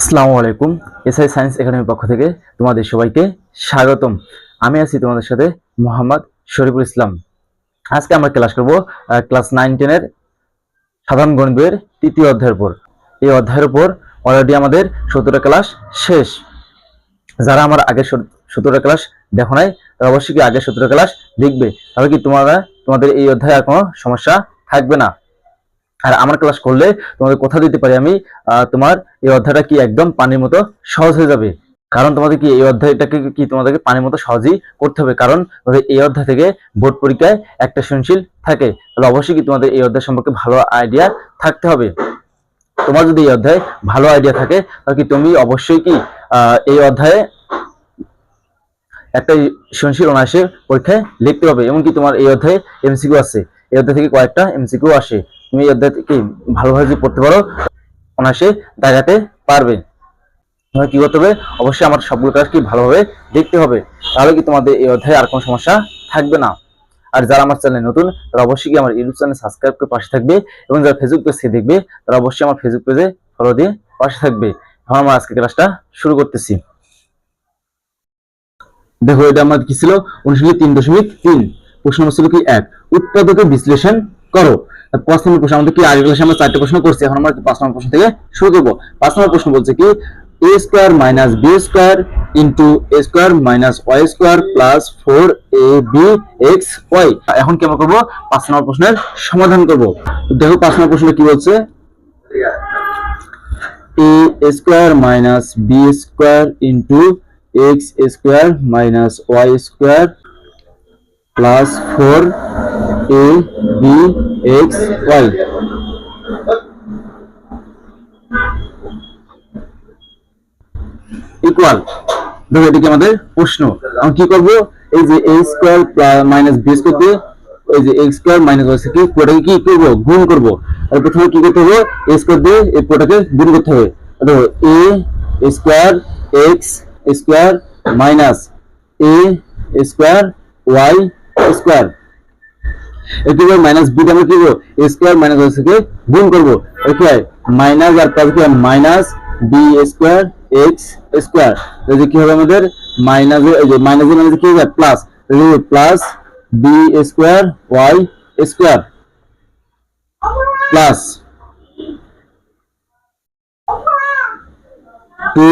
আসসালামু আলাইকুম, SI science একাডেমির পক্ষ থেকে তোমাদের সবাইকে স্বাগতম। আমি আছি তোমাদের সাথে মোহাম্মদ শরীফুল ইসলাম। আজকে আমরা ক্লাস করব ক্লাস নাইন টেনের সাধারণ গণিত বইয়ের তৃতীয় অধ্যায়ের উপর। এই অধ্যায়ের উপর অলরেডি আমাদের সতেরোটা ক্লাস শেষ। যারা আমার আগের সতেরোটা ক্লাস দেখো নাই, তারা অবশ্যই কি আগের সতেরো ক্লাস দেখবে। তাহলে কি তোমরা তোমাদের এই অধ্যায়ে আর কোনো সমস্যা থাকবে না? আর আমার ক্লাস করলে তোমাদের কথা দিতে পারি আমি তোমার এই অধ্যায়টা কি একদম পানির মতো সহজ হয়ে যাবে। কারণ তোমাদের কি এই অধ্যায়টাকে কি তোমাদেরকে পানির মতো সহজেই করতে হবে? কারণ তোমাদের এই অধ্যায় থেকে বোর্ড পরীক্ষায় একটা সৃজনশীল থাকে। তাহলে অবশ্যই কি তোমাদের এই অধ্যায় সম্পর্কে ভালো আইডিয়া থাকতে হবে। তোমার যদি এই অধ্যায়ে ভালো আইডিয়া থাকে, তাহলে কি তুমি অবশ্যই কি এই অধ্যায়ে একটা সৃজনশীল অনায়াসে পরীক্ষায় লিখতে পারবে এমনকি তোমার এই অধ্যায়ে এমসিকিউ আছে। এই অধ্যায় থেকে কয়েকটা এমসিকিউ আসে। তুমি এই থেকে ভালোভাবে যদি পড়তে পারো অনায়াসে দেখাতে পারবে। তোমাকে কি করতে হবে? অবশ্যই আমার সবগুলো কাজ কি ভালোভাবে দেখতে হবে। তাহলে কি তোমাদের এই অধ্যায়ে আর কোনো সমস্যা থাকবে না। আর যারা আমার চ্যানেল নতুন, তারা অবশ্যই কি আমার ইউটিউব চ্যানেল সাবস্ক্রাইব করে পাশে থাকবে এবং যারা ফেসবুক পেজ থেকে দেখবে, তারা অবশ্যই আমার ফেসবুক পেজে ফলো দিয়ে পাশে থাকবে। এখন আমরা আজকে ক্লাসটা শুরু করতেছি। দেখো, এটা আমার কি ছিল? অনুশীলনী তিন দশমিক তিন। প্রশ্ন ছিল কি? এক। উৎপাদকে বিশ্লেষণ করো। পাঁচ নম্বর প্রশ্ন, আমাদের কি আগে ক্লাসে আমরা চারটে প্রশ্ন করছি, এখন আমরা পাঁচ নম্বর প্রশ্ন থেকে শুরু করব। পাঁচ নম্বর প্রশ্ন বলছে কি A square minus B square into A square minus Y square plus four A B X Y এখন কি আমরা করব? পাঁচ নম্বর প্রশ্নের সমাধান করব। দেখো, পাঁচ নম্বর প্রশ্ন কি বলছে? a square minus b square into x square minus y square plus 4 a, b, x, y equal দেখো এদিকে আমাদের প্রশ্ন? আমি কি করব? এই যে a square minus b square দিয়ে এই যে x square minus y square পুরোটাকে কি করব? গুণ করব। আর প্রথমে কি করতে হবে? A স্কয়ার দিয়ে এই পুরোটাকে গুণ করতে হবে। দেখো, a square x square minus a square y square এটি মাইনাস বিটা আমরা কি করব a স্কয়ার মাইনাস y থেকে গুণ করব মাইনাস আর প্লাস কি minus B square X square যে কি হবে আমাদের মাইনাস এই মাইনাস মানে কি হবে plus plus B square Y square plus two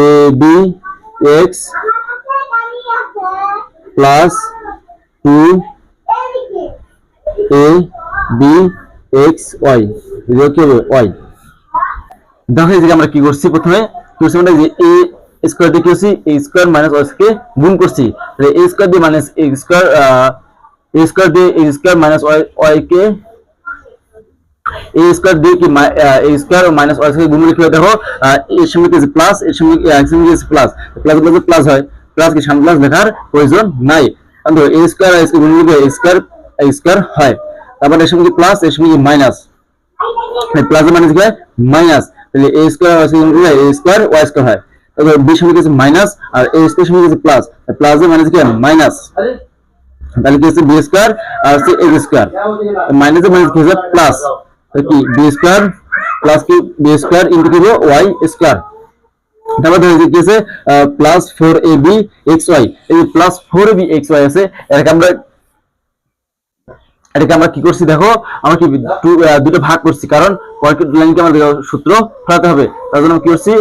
A B X plus two A B X Y কি হবে? ওয়াই দেখো এই আমরা কি করছি প্রথমে? করছি আমরা যে এ স্কোয়ার দিয়ে করছি? এ স্কোয়ার মাইনাস ওয়াই কে গুণ করছি। তাহলে এ স্কোয়ার দিয়ে minus A square A square দিয়ে A square minus Y Y K A square দিয়ে কি এ স্কোয়ার মাইনাস ওয়াই থেকে গুণ করলে দেখো এর সঙ্গে কি প্লাস এর সঙ্গে এর সঙ্গে প্লাস প্লাস প্লাস প্লাস হয়। প্লাস কি সামনে প্লাস লেখার প্রয়োজন নাই। দেখো এ স্কোয়ার আর গুণ এ স্কোয়ার স্কোয়ার হয়। তারপর এর সঙ্গে প্লাস এর সঙ্গে মাইনাস প্লাস মাইনাস কি হয়? মাইনাস তাহলে এ স্কোয়ার আছে এ স্কোয়ার ওয়াই স্কোয়ার হয়। তাহলে বি সঙ্গে কিছু মাইনাস আর এ স্কোয়ার সঙ্গে কিছু প্লাস প্লাস মাইনাস কি মাইনাস তাহলে কি হচ্ছে? বি স্কোয়ার আর হচ্ছে এ স্কোয়ার মাইনাস মাইনাস কি হচ্ছে? প্লাস কি? বি স্কোয়ার প্লাস কি? বি স্কোয়ার ইন্টু কি ওয়াই স্কোয়ার তারপর দেখা যাচ্ছে কি আছে? Plus four A B X Y এই plus four A B X Y আছে, এটাকে আমরা এটাকে আমরা কি করছি দেখো, আমরা কি দুটো ভাগ করছি, কারণ পয়েন্ট লাইনকে আমাদের সূত্র ফেলাতে হবে। তার জন্য কি করছি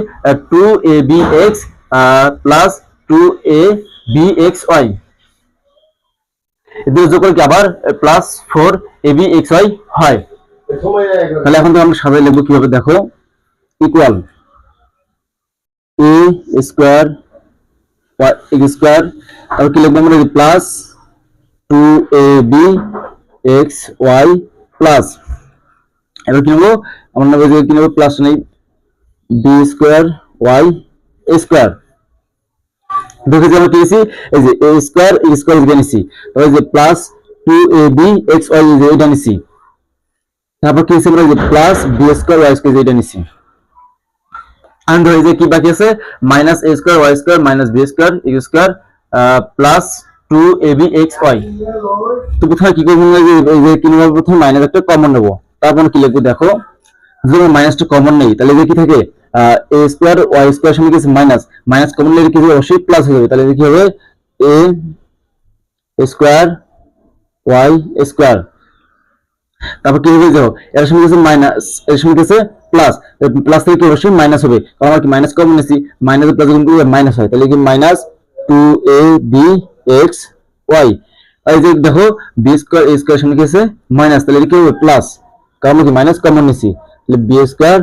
two A B X plus two A B X Y এদের যোগ করে কি আবার plus four A B X Y হয়। তাহলে এখন তো আমরা সাজাই লিখব কীভাবে দেখো। ইকুয়াল এ স্কোয়ার স্কোয়ার তারপর কি লিখব আমরা? Plus two A B X Y plus এবার কি নেব? আমরা নেব কি নেব? প্লাস নেই। বি স্কোয়ার ওয়াই স্কোয়ার দেখেছি আমরা কি এই যে এ স্কোয়ার এ স্কোয়ার এটা নিছি। তারপর যে plus two A B X Y এটা নিছি। তারপর কি আমরা যে plus B square Y square এটা নিছি। and এই যে কি বাকি আছে? Minus A square Y square minus B square X square plus two A X Y তো কি করব? প্রথমে মাইনাস একটা কমন নেব। তারপর কি লিখব? দেখো যদি মাইনাসটা কমন নেই, তাহলে কি থাকে? এ স্কোয়ার ওয়াই স্কোয়ার সঙ্গে মাইনাস মাইনাস কমন অবশ্যই প্লাস হয়ে যাবে। তাহলে কি হবে? এ স্কোয়ার ওয়াই স্কোয়ার তারপর কি হবে দেখো, এর সঙ্গে কিছু মাইনাস এর সঙ্গে প্লাস প্লাস থেকে অবশ্যই মাইনাস হবে। কারণ কি মাইনাস কমন নিয়েছি? মাইনাস প্লাস মাইনাস হয়। তাহলে কি? Minus two A B X Y এই যে দেখো বি স্কোয়ার এ স্কোয়ার কি আছে? মাইনাস তাহলে কি হবে? প্লাস কারণ কি মাইনাস কমন নিয়েছি তাহলে B square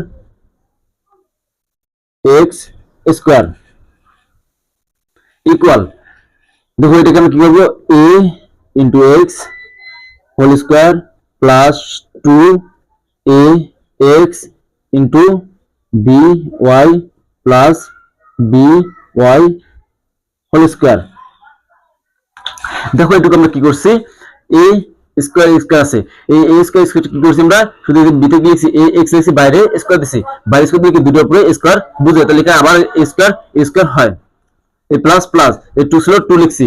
X square equal দেখো, এটাকে আমরা কি করব? A into X whole square plus two A X into B Y plus B Y whole square দেখো এটুকু আমরা কি করছি? এ স্কোয়ার স্কোয়ার আছে। এই এ স্কোয়ার স্কোয়ার কি করছি আমরা? শুধু বিতে গিয়েছি এ এক্স এক্স বাইরে স্কোয়ার দিছি। বাইরে স্কোয়ার দিয়ে কি দুটোর উপরে স্কোয়ার বুঝে, তাহলে এখানে আবার স্কোয়ার স্কোয়ার হয়। এই প্লাস প্লাস এই টু ছিল টু লিখছি।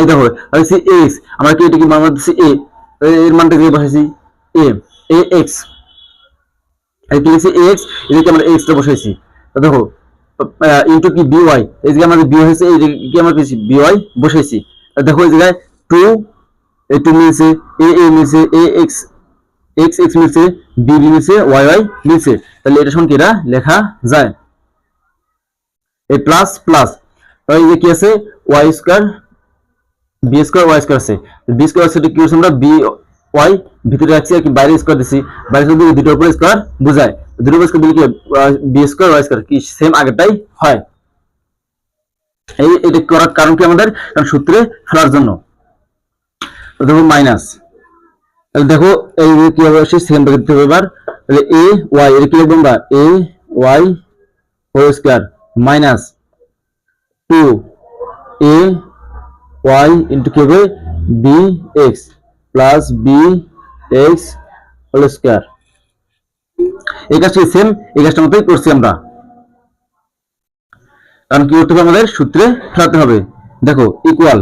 এই দেখো আমি এক্স আমরা কি এটা কি মান দিচ্ছি এ, এর মানটা দিয়ে বসাইছি? এ এ এক্স এই কি লিখছি? এক্স এদিকে আমরা এক্স টা বসাইছি। দেখো ইনটু কি বি ওয়াই এই জায়গায় আমাদের বি হয়েছে, এই কি আমরা পেয়েছি? বি ওয়াই বসাইছি তো দেখো এই জায়গায় টু এ টু মিলছে এ এ মিলছে এ এক্স এক্স এক্স মিলছে বি বি মিলছে ওয়াই ওয়াই মিলছে তাহলে এটা সঙ্গে এটা লেখা যায়। এই প্লাস প্লাস তাহলে এই যে কি আছে? Y square B square Y square আছে। বি স্কোয়ার সেটা কি করছি আমরা? বি ওয়াই ভিতরে রাখছি আর কি বাইরে স্কোয়ার দিছি। বাইরে স্কোয়ার দিয়ে দুটোর উপরে স্কোয়ার বোঝায়। দুটোর উপরে স্কোয়ার দিলে কি বি স্কোয়ার ওয়াই স্কোয়ার কি? সেম আগেরটাই হয়। এই এটা করার কারণ কি আমাদের? কারণ সূত্রে ফেলার জন্য। দেখো মাইনাস দেখো এই কি হবে সেই সেকেন্ড ব্র্যাকেট হবে এবার? তাহলে এ ওয়াই এটা কি লিখব আমরা? A Y whole square minus two A Y into কি হবে? B X plus B X whole square এই কাজটি সেম এই কাজটার মতোই করছি আমরা। কারণ কি করতে হবে আমাদের সূত্রে ফেলাতে হবে। দেখো ইকুয়াল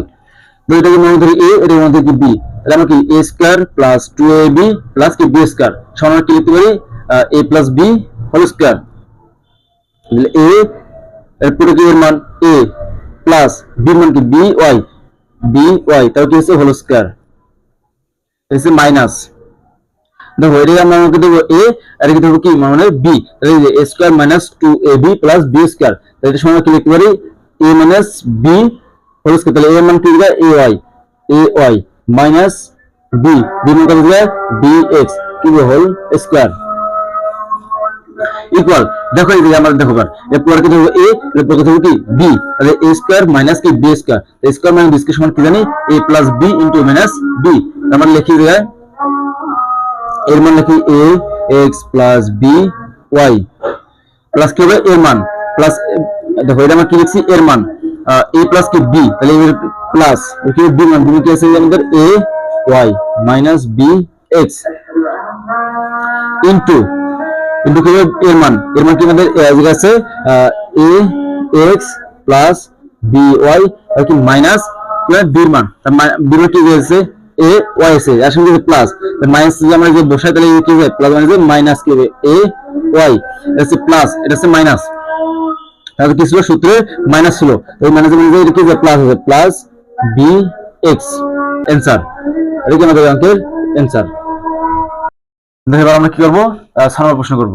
এটাকে মনে ধরি এ এটাকে মনে ধরি বি তাহলে আমরা কি A square plus two A B plus কি বি স্কোয়ার সমান কি লিখতে পারি? A plus B whole square A এরপরে কি এর মান? এ প্লাস বি মান কি বি ওয়াই বি ওয়াই তাহলে কি হচ্ছে? হোল স্কোয়ার হচ্ছে মাইনাস দেখো এটাকে আমরা আমাকে দেবো এ আর এটাকে দেবো কি মানে বি তাহলে A square minus two A B plus B square তাহলে এটা সমান কি লিখতে পারি A minus B whole square তাহলে এ মান কি দিবে A Y A Y minus B B মান কত দিবে বি এক্স কি হোল স্কোয়ার ইকুয়াল দেখো এই আমরা দেখো এরপর কি দেখো এ এরপর কি দেখো কি? বি তাহলে এ স্কয়ার মাইনাস কি? B square square minus B square সমান কি জানি? A plus B into minus B আমরা লিখি দেয় এর মান লিখি A X plus B Y plus কি হবে? এর মান প্লাস দেখো এটা আমরা কি লিখছি? এর মান এ প্লাস কি বি তাহলে প্লাস বি মান? বি কি আছে আমাদের A Y minus B X into কিন্তু কি এর মান এর মান কি আমাদের আছে? A X plus B Y আর কি মাইনাস বি মান। বি মান কি হয়েছে? এ ওয়াই প্লাস মাইনাস যদি আমরা যে বসাই, তাহলে কি হবে? প্লাস মাইনাস কি এটা হচ্ছে প্লাস এটা হচ্ছে মাইনাস তাহলে কি ছিল? সূত্রে মাইনাস ছিল। ওই মাইনাস কি প্লাস হবে। প্লাস বি এক্স অ্যান্সার এটা কি আমাদের অঙ্কের অ্যান্সার দেখো এবার আমরা কি করব? নম্বর প্রশ্ন করব।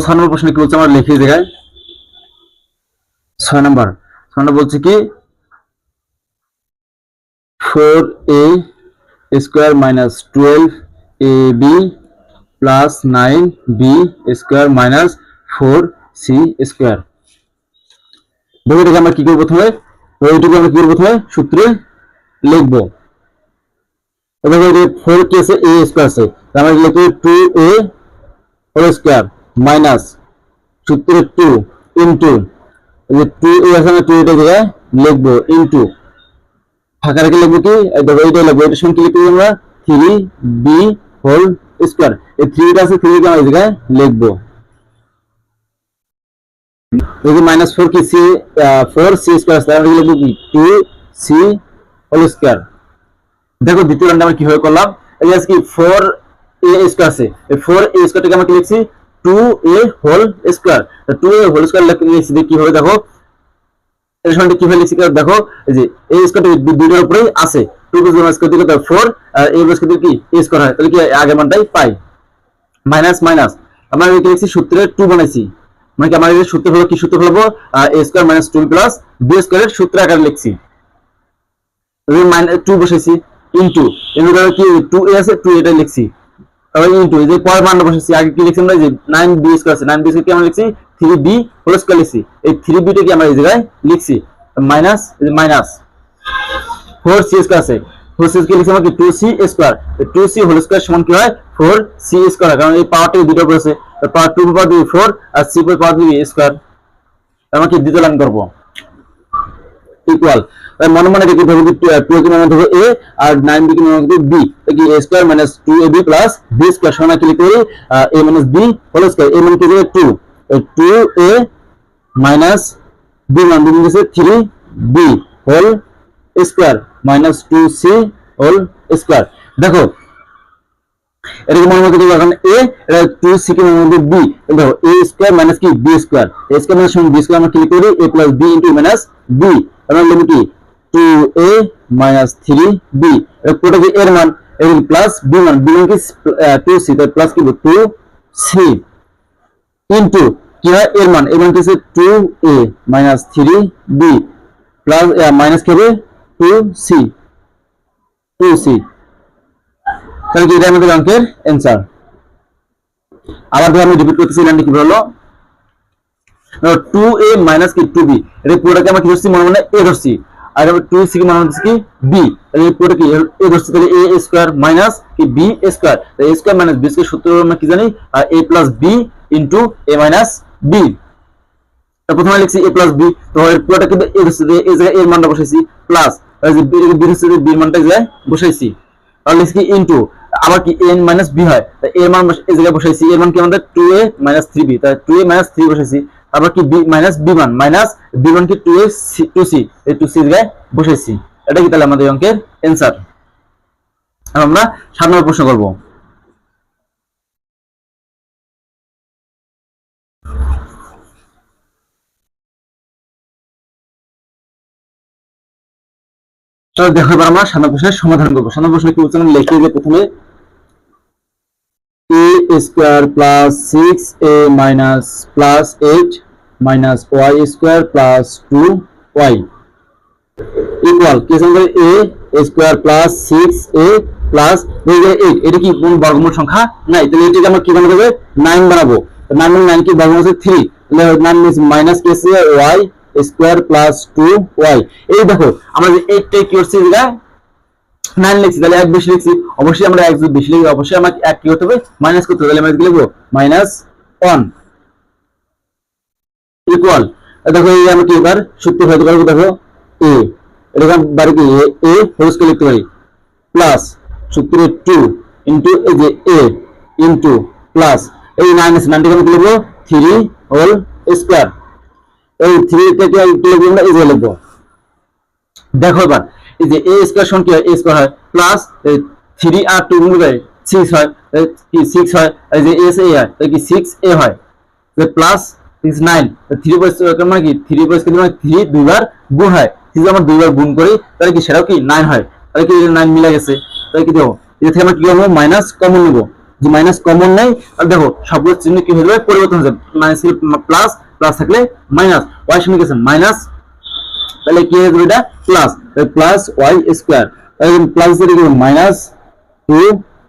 ছয় নম্বর প্রশ্ন কি বলছে? আমরা লিখে জায়গায়। ছয় নম্বর। ছয় নম্বর বলছে কি? Four A square minus twelve A B plus nine B square minus four C square. এটাকে আমরা কি করব প্রথমে? ওইটুকু আমরা কি করব প্রথমে? সূত্রে লিখব। ফোর কি আছে? এ স্কোয়ার আছে। আমরা লিখব? টু এ স্কোয়ার মাইনাস সূত্রে টু ইন্টু টু এ আছে আমরা টু এটা জায়গায় লিখব ইন্টু ফাঁকা রেখে লিখব কি? এইটা লিখব, এটা সঙ্গে লিখব আমরা থ্রি বি হোল স্কোয়ার এই থ্রিটা আছে থ্রিকে আমরা জায়গায় লিখব। মাইনাস ফোর কি? সি ফোর সি স্কোয়ার তাহলে লিখব কি? টু সি হোল স্কোয়ার দেখো, দ্বিতীয় রানটা আমরা কীভাবে করলাম? এই যে কি ফোর এ স্কোয়ার আছে, এই ফোর এ স্কোয়ারটাকে আমরা লিখছি? Two A whole square two A whole square লিখছি কীভাবে দেখো। এর দেখো। এই যে, এই স্কোয়ারটা উপরেই আছে। টু প্লাস স্কোয়ার দিকে ফোর আর এ স্কোয়ার কি? স্কোয়ার হয়। তাহলে কি আগের মানটাই পাই। মাইনাস মাইনাস আমরা কি লিখছি সূত্রে টু বানাইছি। মানে কি আমার সূত্র হলো কি সূত্র হলো? A square minus two plus B স্কোয়ারের সূত্র আকারে লিখছি। মাইনাস টু বসেছি ইন্টু ইন্টু কি? টু এ আছে টু এটা লিখছি। ইন্টু এই যে বসেছি আগে কি যে আছে। আমরা লিখছি? হোল লিখছি। এই আমরা এই জায়গায় লিখছি? মাইনাস মাইনাস ফোর সি আছে। ফোর সি লিখছি আমরা কি? Square two C whole square সমান কি হয়? ফোর সি স্কোয়ার কারণ এই পাওয়ারটা দুটো পাওয়ার টু পাওয়ার ফোর আর সি পাওয়ার স্কোয়ার আমরা কি? দ্বিতীয় লাইন করব ইকুয়াল মনে মনে রেখে ধরো টু কে মনে ধরো এ আর নাইন বি কে মনে ধরো বি কি A square minus two A B plus B square সমান কি লিখতে পারি A minus B whole square A মানে কি দেবে two two A minus B মান বি মানে three B whole square minus two C whole square দেখো, এটাকে মনে মতো এখন এ টু সি কে মনে বি দেখো এ স্কোয়ার মাইনাস কি? B square A square minus B square আমরা ক্লিক করি A plus B into minus B আমরা কি? Two A minus three B পুরোটা কি এর মান এর প্লাস বি মান বি মান কি টু সি প্লাস কি টু সি ইন্টু কি হয়? এর মান এর মান কি হচ্ছে two A minus three B plus minus কি হবে? টু সি টু সি তাহলে কি, এটা আমাদের অঙ্কের অ্যান্সার আবার ধর আমি রিপিট করতেছি লাইনটা কি হলো টু এ মাইনাস কি টু বি এটা পুরোটাকে আমরা কি ধরছি, মনে মনে এ ধরছি। আর টু সি কি মনে হচ্ছে কি বি তাহলে এই কি? এ ধরছি তাহলে এ স্কোয়ার মাইনাস কি বি স্কোয়ার তাহলে A square minus B square সূত্র আমরা কি জানি? আর A plus B into A minus B প্রথমে লিখছি এ প্লাস বি তো এর পুরোটা কিন্তু এ ধরছি এই জায়গায় এর মানটা বসাইছি প্লাস বি ধরছি বি মানটা জায়গায় বসাইছি। তাহলে লিখছি কি ইন্টু আবার কি এন মাইনাস বি হয়। এর মান এই জায়গায় বসাইছি। এর মান কি আমাদের? Two A minus three B তাহলে টু এ মাইনাস থ্রি বসাইছি। তারপর কি বি মাইনাস বি মান মাইনাস বি মান কি টু এ টু সি এই টু সি জায়গায় বসাইছি এটা কি তাহলে আমাদের অঙ্কের অ্যান্সার আমরা সাত নম্বর প্রশ্ন করব। চলো দেখো এবার আমরা নম্বর প্রশ্নের সমাধান করব। নম্বর প্রশ্ন কি বলছে আমরা লিখে দিয়ে প্রথমে a square plus 6a minus plus 8 minus y square plus 2y equal কি সঙ্গে a square plus 6a plus 8 এটা কি কোন বর্গমূল সংখ্যা? নাই, তাহলে এটাকে আমরা কি বানাবো 9 বানাবো। 9 মানে 9 কি? বর্গমূল হচ্ছে 3 তাহলে 9 মাইনাস কি y স্কয়ার প্লাস 2y এই দেখো, আমরা যে 8 টাই কি করছি নাইন লিখছি, তাহলে এক বেশি লিখছি। অবশ্যই আমরা এক বেশি লিখি, অবশ্যই আমাকে এক কি করতে হবে? মাইনাস করতে হবে, তাহলে আমরা কি লিখব? মাইনাস ওয়ান ইকুয়াল দেখো, এই আমরা কি এবার সূত্র হতে পারব দেখো। এ এরকম বাড়ি কি, এ হোল স্কয়ার লিখতে পারি। প্লাস সূত্রে টু ইন্টু এই যে এ ইন্টু প্লাস এই আছে নাইনটিকে আমি কি লিখব? থ্রি হোল স্কোয়ার এই থ্রি থেকে কি লিখব আমরা? এই যে লিখব। দেখো এবার যে এ স্কয়ার সমান কি হয়? এ স্কয়ার হয়। প্লাস থ্রি আর টু সিক্স হয়। কি সিক্স হয়? এই যে এস এ হয়। তাহলে কি সিক্স এ হয়? প্লাস সিক্স নাইন থ্রি বয়স মানে কি? থ্রি বয়স মানে থ্রি দুইবার গুণ হয়। থ্রি আমরা দুইবার গুণ করি, তাহলে কি সেটাও কি নাইন হয়? তাহলে কি নাইন মিলে গেছে? তাহলে কি এর থেকে আমরা কি করব মাইনাস কমন নেব। যে মাইনাস কমন নেই আর দেখো সবগুলো চিহ্ন কি হয়ে যাবে? পরিবর্তন হয়ে যাবে। মাইনাস প্লাস প্লাস থাকলে মাইনাস ওয়াই সঙ্গে গেছে মাইনাস তাহলে কি হয়ে এটা? Plus plus Y square plus minus two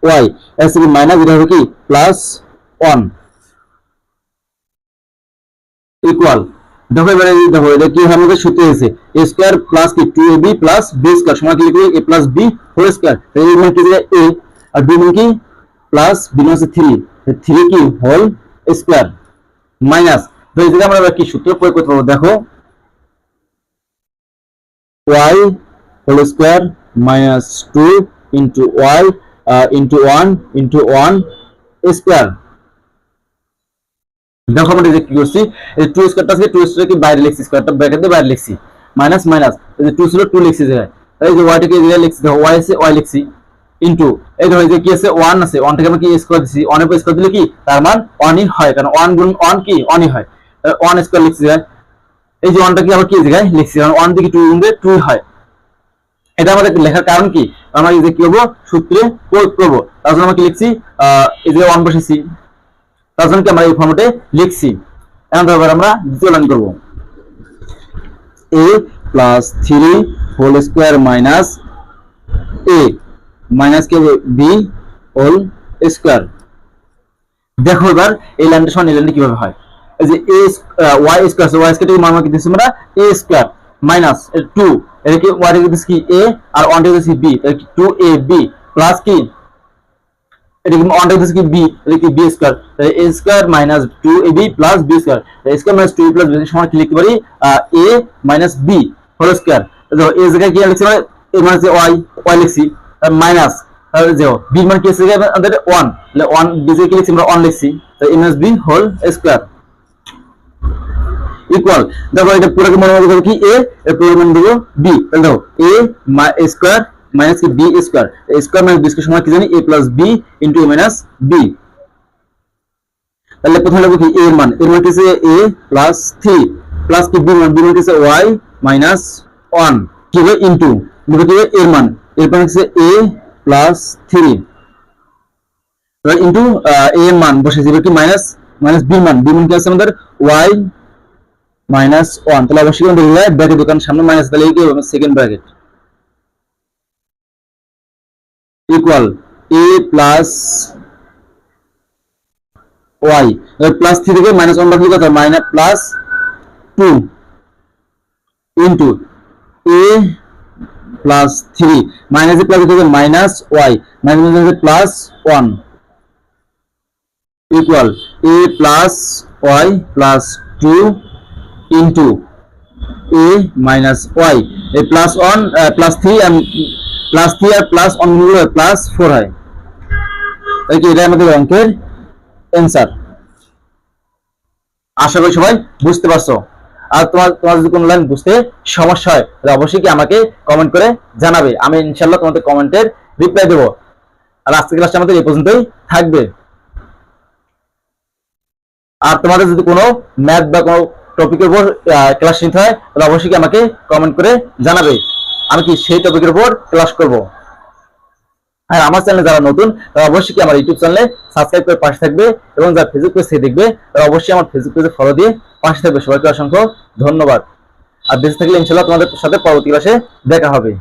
Y এর মাইনাস এটা হবে কি? প্লাস ওয়ান ইকুয়াল দেখো এবারে দেখো, এটা কি আমাদের সূত্র হয়েছে? এ স্কোয়ার প্লাস কি? Two A B plus B square সমান কি লিখবে? A plus B whole square A এ আর বি মানে কি? প্লাস বি মানে থ্রি থ্রি কি? হোল স্কোয়ার মাইনাস তো এই আমরা কি সূত্র প্রয়োগ করতে পারব? দেখো। Whole square minus 2 into y uh, into 1 into 1 square দেখো আমরা কি করছি? এই টু স্কোয়ারটা আছে টু স্কোয়ারকে বাইরে লিখছি? স্কোয়ারটা ব্র্যাকেট বাইরে লিখছি। মাইনাস মাইনাস এই যে টু ছিল টু লিখছি জায়গায় এই যে ওয়াইটাকে জায়গায় লিখছি দেখো ওয়াই আছে ওয়াই লিখছি। ইনটু এই ধরো যে কি আছে? ওয়ান আছে। ওয়ানটাকে আমরা কি স্কোয়ার দিছি? ওয়ানের উপর স্কোয়ার দিলে কি? তার মান ওয়ানই হয়। কারণ ওয়ান গুণ ওয়ান কি? ওয়ানই হয়। ওয়ান স্কোয়ার লিখছি জায়গায় এই যে ওয়ানটা কি আবার কি জায়গায় লিখছি ওয়ান থেকে টু গুণবে টু হয়। এটা আমাদের লেখার কারণ কি? আমরা এই যে কি করব? সূত্রে প্রয়োগ করব। তার জন্য আমরা কি লিখছি? এই যে ওয়ান বসেছি। তার জন্য কি আমরা এই ফর্মেটে লিখছি? এখন তারপর আমরা দ্বিতীয় লাইন করব। A plus three whole square minus A minus K B whole square দেখো এবার এই লাইনটা সমান এই লাইনটা কীভাবে হয়? এই যে A Y square Y square মান কি দিচ্ছি আমরা এ স্কোয়ার মাইনাস টু এটা কি ওয়াই কে দিচ্ছি কি এ আর ওয়ান দিচ্ছি বি তাহলে কি টু এ বি প্লাস কি? এটা কি ওয়ান দিচ্ছি কি বি এটা কি বি স্কোয়ার তাহলে A square minus two A B plus B square A square minus two plus B সমান কি লিখতে পারি? A minus B whole square দেখো এ জায়গায় কি লিখছি মানে এ মানে ওয়াই ওয়াই লিখছি মাইনাস দেখো বি মানে কি আছে আমাদের ওয়ান তাহলে ওয়ান বি কি লিখছি আমরা? ওয়ান লিখছি, তাহলে A minus B whole square equal দেখো এটা পুরোকে মনে মনে করব কি? এ এর পুরো মনে দেবো বি তাহলে দেখো এ স্কোয়ার মাইনাস কি? B square square minus B square সমান কি জানি? A plus B into A minus B তাহলে প্রথমে লিখব কি? এর মান। এর মান কি এ প্লাস থ্রি প্লাস কি? বি মান বি মান কি ওয়াই মাইনাস ওয়ান কি হবে ইন্টু লিখব কি হবে এর মান। এর মান কি আছে এ প্লাস থ্রি এবার ইন্টু এ মান বসে যাবে কি? মাইনাস মাইনাস বি মান। বি মান কি আছে আমাদের? ওয়াই মাইনাস ওয়ান, তাহলে অবশ্যই কিন্তু ব্র্যাকেট দোকান সামনে মাইনাস তাহলে কি হবে? Second bracket equal A plus Y plus three থেকে মাইনাস ওয়ান বাকি কত minus plus two into A plus three minus A plus থেকে minus Y minus plus one equal A plus Y plus two into A minus Y এই plus one plus three plus three আর plus ওয়ানগুলো plus four হয়। তাই কি এটা আমাদের অঙ্কের answer আশা করি সবাই বুঝতে পারছ। আর তোমার তোমার যদি কোনো লাইন বুঝতে সমস্যা হয়, তাহলে অবশ্যই কি আমাকে কমেন্ট করে জানাবে। আমি ইনশাল্লাহ তোমাদের কমেন্টের রিপ্লাই দেবো। আর আজকে ক্লাসটা আমাদের এই পর্যন্তই থাকবে। আর তোমাদের যদি কোনো ম্যাথ বা কোনো টপিকের উপর ক্লাস নিতে হয়, তাহলে অবশ্যই আমাকে কমেন্ট করে জানাবে। আমি কি সেই টপিকের উপর ক্লাস করব? আর আমার চ্যানেলে যারা নতুন, তারা অবশ্যই কি আমার ইউটিউব চ্যানেলে সাবস্ক্রাইব করে পাশে থাকবে এবং যারা ফেসবুক পেজ থেকে দেখবে, তারা অবশ্যই আমার ফেসবুক পেজে ফলো দিয়ে পাশে থাকবে। সবাইকে অসংখ্য ধন্যবাদ। আর বেঁচে থাকলে ইনশাল্লাহ তোমাদের সাথে পরবর্তী ক্লাসে দেখা হবে।